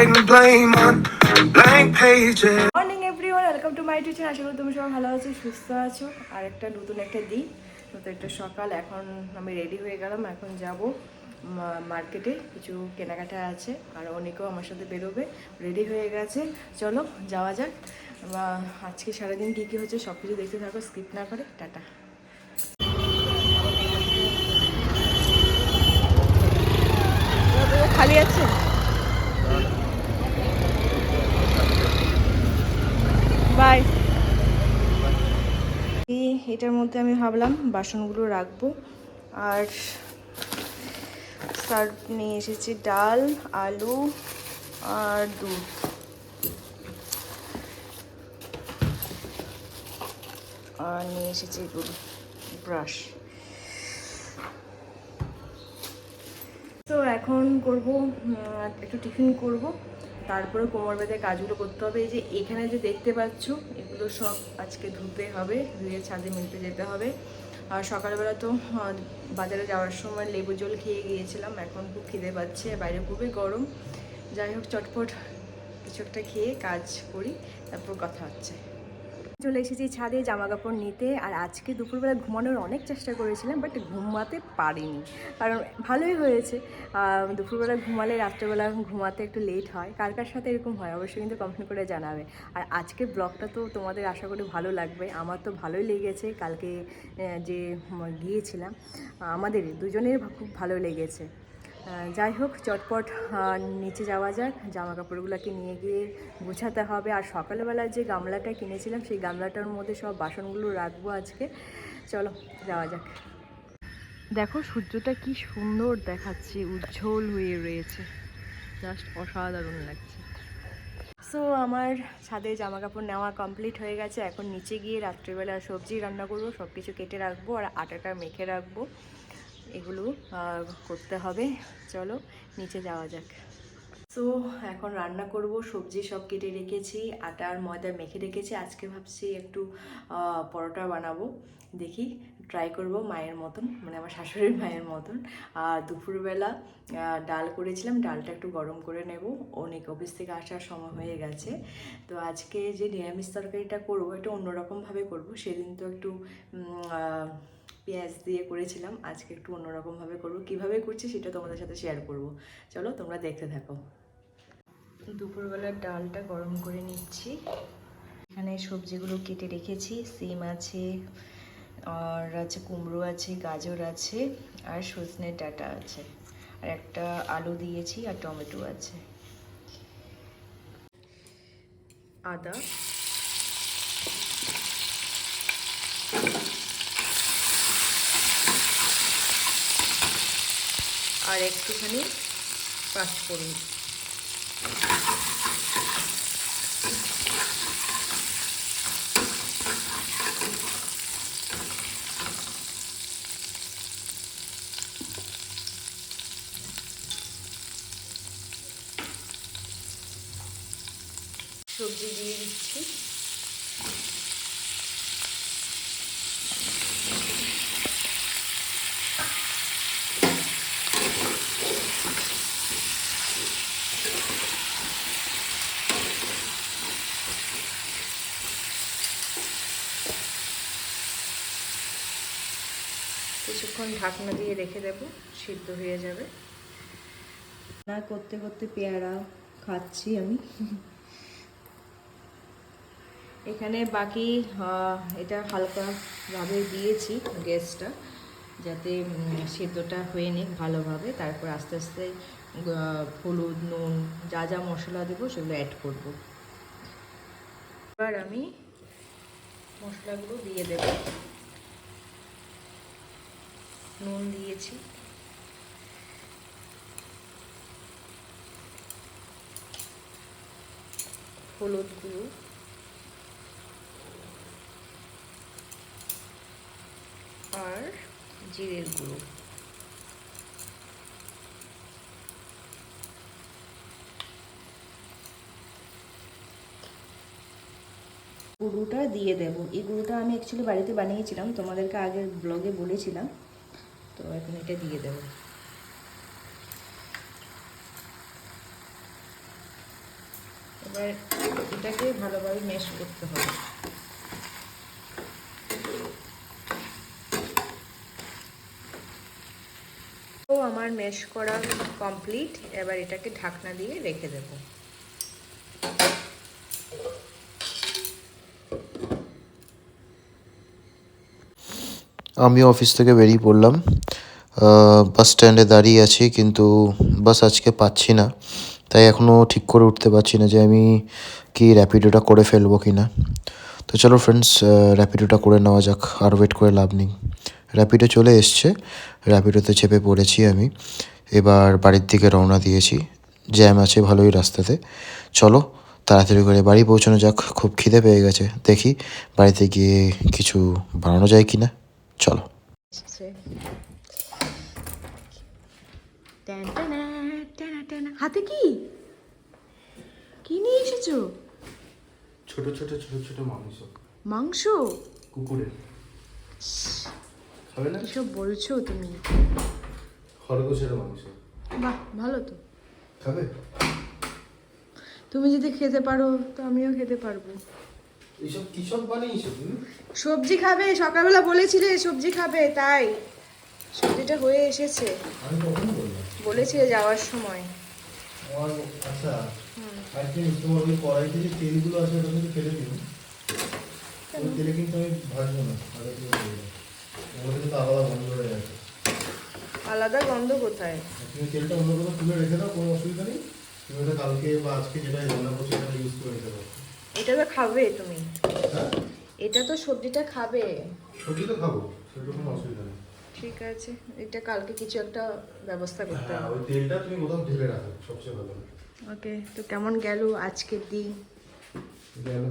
writing blame on blank pages. Morning everyone welcome to my tuition আশা করি তুমি সবাই ভালো আছো সুস্থ আছো। আর একটা নতুন একটা দিন। নতুন একটা সকাল। এখন আমি রেডি হয়ে গেলাম। এখন যাব মার্কেটে কিছু কেনাকাটা আছে। আর অনেকেও আমার সাথে বেরোবে। রেডি হয়ে গেছে। চলো যাওয়া যাক। বা আজকে সারাদিন কী কী হচ্ছে সব কিছু দেখতে থাকো স্কিপ না করে। টাটা। খালি আছে বাই এই এটার মধ্যে আমি ভাবলাম বাসনগুলো রাখব। আর সার্ভ নিয়ে এসেছি ডাল, আলু আর দুধ। আর নিয়ে এসেছি ব্রাশ। তো এখন করব একটু টিফিন করব। তারপরে কোমর বেঁধে কাজগুলো করতে হবে। এই যে এখানে যে দেখতে পাচ্ছ, এগুলো সব আজকে ধুতে হবে, ধুয়ে ছাদে মিলতে যেতে হবে। আর সকালবেলা তো বাজারে যাওয়ার সময় লেবু জল খেয়ে গিয়েছিলাম। এখন খুব খিদে পাচ্ছে, বাইরে খুবই গরম। যাই হোক, চটপট কিছু একটা খেয়ে কাজ করি, তারপর কথা হচ্ছে। চলে এসেছি ছাদে জামা কাপড় নিতে আর আজকে দুপুরবেলা ঘুমানোর অনেক চেষ্টা করেছিলাম বাট ঘুমাতে পারিনি। কারণ ভালোই হয়েছে। দুপুরবেলা ঘুমালে রাত্রেবেলা ঘুমাতে একটু লেট হয়। কার কার সাথে এরকম হয় অবশ্যই কিন্তু কমপ্লেন করে জানাবে। আর আজকের ব্লগটা তো তোমাদের আশা করি ভালো লাগবে। আমার তো ভালোই লেগেছে। কালকে যে গিয়েছিলাম, আমাদের দুজনের খুব ভালো লেগেছে। যাই হোক, চটপট নিচে যাওয়া যাক। জামা কাপড়গুলোকে নিয়ে গিয়ে গুছাতে হবে। আর সকালবেলা যে গামলাটা কিনেছিলাম, সেই গামলাটার মধ্যে সব বাসনগুলো রাখব আজকে। চলো, যাওয়া যাক। দেখো, সূর্যটা কি সুন্দর দেখাচ্ছে। উজ্জ্বল হয়ে রয়েছে। জাস্ট অসাধারণ লাগছে। সো আমার ছাদে জামা কাপড় নেওয়া কমপ্লিট হয়ে গেছে। এখন নিচে গিয়ে রাত্রিবেলা সবজি রান্না করব সব কিছু কেটে রাখব, আর আটাটা মেখে রাখব। এগুলো করতে হবে। চলো, নিচে যাওয়া যাক। সো এখন রান্না করব, সবজি সব কেটে রেখেছি আটা আর ময়দা মেখে রেখেছি। আজকে ভাবছি একটু পরোটা বানাবো। দেখি ট্রাই করব মায়ের মতন মানে আমার শাশুড়ির মায়ের মতন। আর দুপুরবেলা ডাল করেছিলাম, ডালটা একটু গরম করে নেব। অনেক অফিস থেকে আসার সময় হয়ে গেছে। তো আজকে যে নিরামিষ তরকারিটা করব, একটু অন্যরকমভাবে করব। সেদিন তো একটু পেঁয়াজ দিয়ে করেছিলাম, আজকে একটু অন্যরকমভাবে করব। কীভাবে করছি সেটা তোমাদের সাথে শেয়ার করব। চলো তোমরা দেখতে থাকো। দুপুরবেলার ডালটা গরম করে নিচ্ছি। এখানে সবজিগুলো কেটে রেখেছি। সিম আছে, আর আছে কুমড়ো আছে, গাজর আছে, আর সজনের ডাঁটা আছে। আর একটা আলু দিয়েছি আর টমেটো আছে। আদা আর একটুখানি পাঁচফোড়ন সবজি দিয়ে দিচ্ছি। কিছুক্ষণ ঢাকনা দিয়ে রেখে দেব সিদ্ধ হয়ে যাবে। না করতে করতে পেয়ারা খাচ্ছি আমি। এখানে বাকি এটা হালকাভাবে দিয়েছি গ্যাসটা যাতে সিদ্ধটা হয়ে নিক ভালোভাবে। তারপর আস্তে আস্তে হলুদ নুন যা যা মশলা দেবো সেগুলো অ্যাড করব। এবার আমি মশলাগুলো দিয়ে দেব। নুন দিয়েছি। হলুদ গুঁড়ো। আর জিরের গুঁড়ো। গুঁড়োটা দিয়ে দেব। এই গুঁড়োটা আমি অ্যাকচুয়ালি বাড়িতে বানিয়েছিলাম, তোমাদেরকে আগের ব্লগে বলেছিলাম। তো এখন এটা দিয়ে দেবো। এবার এটাকে ভালোভাবে মেশ করতে হবে। আমার মেশ করা কমপ্লিট এবার এটাকে ঢাকনা দিয়ে রেখে দেবো। আমি অফিস থেকে বেরিয়ে পড়লাম। বাস স্ট্যান্ডে দাঁড়িয়ে আছি, কিন্তু বাস আজকে পাচ্ছি না। তাই এখনও ঠিক করে উঠতে পারছি না যে আমি কি র্যাপিডোটা করে ফেলব কি না তো চলো ফ্রেন্ডস র্যাপিডোটা করে নেওয়া যাক, আর ওয়েট করে লাভ নেই। র্যাপিডো চলে এসছে র্যাপিডোতে চেপে পড়েছি আমি। এবার বাড়ির দিকে রওনা দিয়েছি। জ্যাম আছে ভালোই রাস্তাতে। চলো, তাড়াতাড়ি করে বাড়ি পৌঁছানো যাক। খুব খিদে পেয়ে গেছে। দেখি বাড়িতে গিয়ে কিছু বানানো যায় কি না চলো। হাতে কি? কি নিয়ে এসেছ? ছোট ছোট ছোট ছোট মাংস। মাংস? কুকুরের খাবে না? এসব বলছো তুমি। খরগোশের মাংস। বাহ ভালো তো। খাবে? তুমি যদি খেতে পারো তো আমিও খেতে পারব। এইসব কিসব বানিয়েছো তুমি? সবজি খাবে সকালবেলা বলেছিলে সবজি খাবে তাই। সবজিটা হয়ে এসেছে। আমি কখন বললাম? বলেছিলে যাওয়ার সময়। আচ্ছা আজকে তোমার ওই কড়াইতে যে তেলগুলো আছে ওটা কিন্তু ফেলে ওই তেলে কিন্তু আমি ভাজবো না আগে। ওগুলো কিন্তু আলাদা বন্ধ হয়ে আলাদা গন্ধ কোথায়? তুমি তেলটা অন্য কোথাও তুলে রেখে দাও কোনো অসুবিধা নেই। তুমি ওটা কালকে বা আজকে যেটা রান্না করছ সেটা ইউজ করে এটা তো খাবে তুমি। হ্যাঁ? এটা তো সবজিটা খাবে। সবজি তো খাব সেটা কোনো অসুবিধা নেই। ঠিক আছে এটা কালকে কিছু একটা ব্যবস্থা করতে হ্যাঁ হবে। ওই তেলটা তুমি কোথাও ঢেলে রাখো সবচেয়ে ভালো। ওকে তো কেমন গেল আজকের দিন? গেল।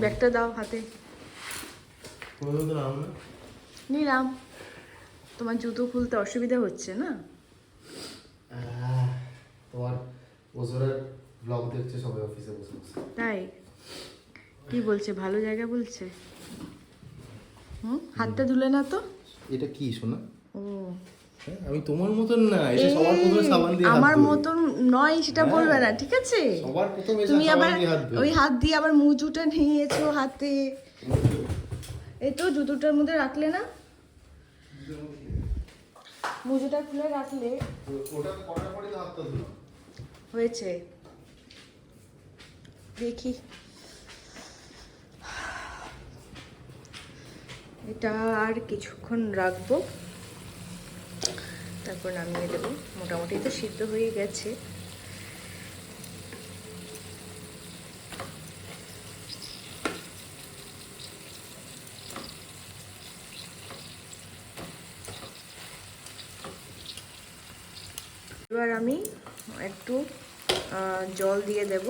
ব্যাগটা দাও হাতে। নিলাম। তোমার জুতো খুলতে অসুবিধা হচ্ছে না? তোমার ওজোরের ব্লগ দেখছে সবাই অফিসে বসে। তাই? কি বলছে? ভালো জায়গা বলছে? হুম? হাতটা ধুলে না তো? এটা কি শোনা? ও। হ্যাঁ, আমি তোমার মতন না এটা সবার প্রথমে সাবান দিয়ে আমার মতন নয় সেটা হ্যাঁ। বলবে না ঠিক আছে? সবার প্রথমে তুমি আবার। ওই হাত দিয়ে আবার মুজুটা নিয়েছো হাতে। এই তো জুতোটার মধ্যে রাখলে না? মুজুটা খুলে রাখলে। ওটা করার পরে হাতটা হয়েছে। দেখি। এটা আর কিছুক্ষণ রাখব। তারপর নামিয়ে দেবো। মোটামুটি তো সিদ্ধ হয়ে গেছে। এবার আমি একটু জল দিয়ে দেব।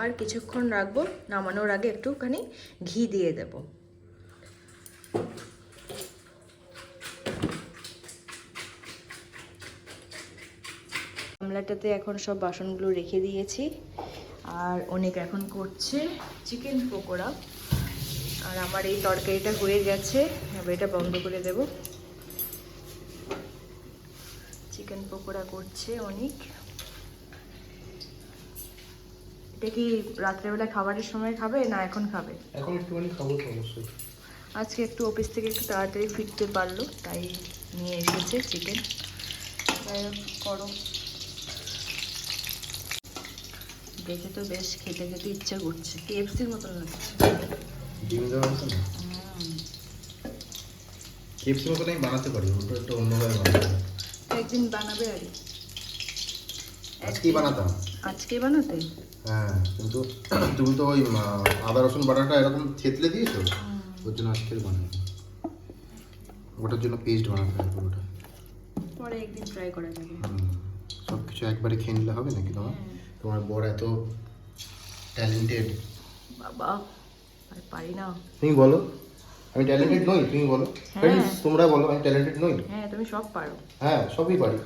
আর কিছুক্ষণ রাখব, নামানোর আগে একটুখানি ঘি দিয়ে দেব। গামলাটাতে এখন সব বাসনগুলো রেখে দিয়েছি, আর অনেক এখন করছে চিকেন পকোড়া। আর আমার এই তরকারিটা হয়ে গেছে, এবার এটা বন্ধ করে দেব। চিকেন পকোড়া করছে অনেক। এটা কি রাত্রেবেলা খাবারের সময় খাবে না এখন খাবে? এখন একটুখানি খাব অবশ্যই। আজকে একটু অফিস থেকে একটু তাড়াতাড়ি ফিরতে পারল তাই নিয়ে এসেছে চিকেন যাই করো। দেখে তো বেশ খেতে খেতে ইচ্ছা করছে। কেএফসির মতন লাগছে। ডিম দেওয়া আছে না? কেপসি মতন আমি বানাতে পারি ওটা একটু অন্যভাবে বানাতে একদিন বানাবে আর আজকেই বানাতাম। আজকে বানাতে? হ্যাঁ কিন্তু তুমি তো ওই আদা রসুন বাটাটা এরকম থেতলে দিয়েছ? ওর জন্য আজকে বানাই ওটার জন্য পেস্ট বানাতে হবে পুরোটা। পরে একদিন ট্রাই করা যাবে। সব কিছু একবারে খেয়ে নিলে হবে নাকি তোমার? তোমার বড় এত ট্যালেন্টেড বাবা আর পারি না। তুমি বলো আমি ট্যালেন্টেড নই তুমি বলো। হ্যাঁ। তোমরা বলো আমি ট্যালেন্টেড নই। হ্যাঁ তুমি সব পারো। হ্যাঁ সবই পারি।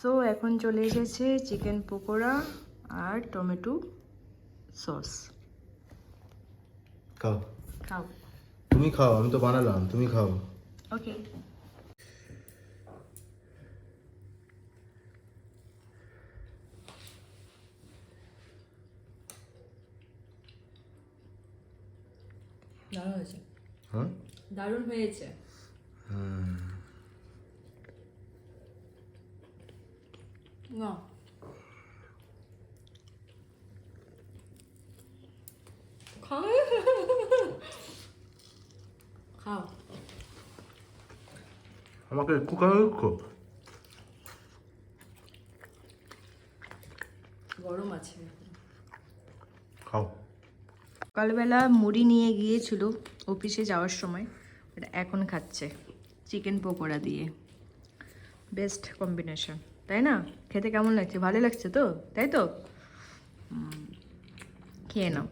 সো এখন চলে এসেছে চিকেন পকোড়া আর টমেটো সস। খাও। খাও। তুমি খাও আমি তো বানালাম তুমি খাও। ওকে দারুণ হয়েছে। হ্যাঁ? দারুণ হয়েছে। না খাও খাও আমাকে একটু খাও একটু গরম আছে খাও সকালবেলা মুড়ি নিয়ে গিয়েছিল অফিসে যাওয়ার সময় এটা এখন খাচ্ছে। চিকেন পকোড়া দিয়ে। বেস্ট কম্বিনেশন তাই না? খেতে কেমন লাগছে? ভালো লাগছে তো? তাই তো? খেয়ে নাও।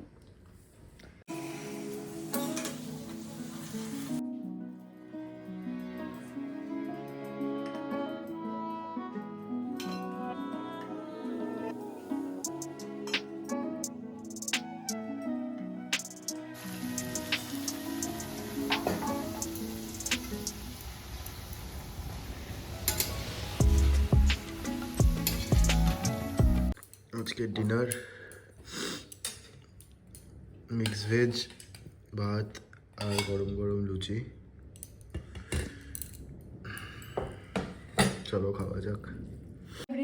আজকে ডিনার মিক্স ভেজ ভাত আর গরম গরম লুচি চলো খাওয়া যাক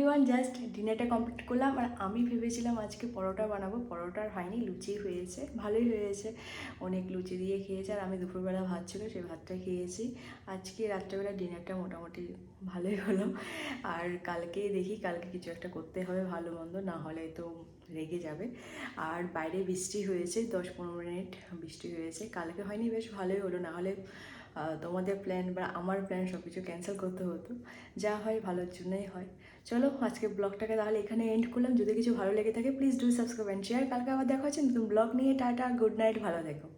এভরিওয়ান জাস্ট ডিনারটা কমপ্লিট করলাম। আর আমি ভেবেছিলাম আজকে পরোটা বানাবো। পরোটার হয়নি, লুচি হয়েছে। ভালোই হয়েছে। অনেক লুচি দিয়ে খেয়েছে। আর আমি দুপুরবেলা ভাত ছিল সেই ভাতটা খেয়েছি। আজকে রাত্রেবেলা ডিনারটা মোটামুটি ভালোই হলো। আর কালকে দেখি, কালকে কিছু একটা করতে হবে ভালো মন্দ, না হলে তো রেগে যাবে। আর বাইরে বৃষ্টি হয়েছে, দশ পনেরো মিনিট বৃষ্টি হয়েছে। কালকে হয়নি, বেশ ভালোই হলো। না হলে তোমাদের প্ল্যান বা আমার প্ল্যান সব কিছু ক্যান্সেল করতে হতো। যা হয় ভালোর জন্যই হয়। চলো আজকে ব্লগটাকে তাহলে এখানে এন্ড করলাম। যদি কিছু ভালো লেগে থাকে please do subscribe and share কালকে আবার দেখা হচ্ছে নতুন ব্লগ নিয়ে। টাটা গুড নাইট ভালো থেকো।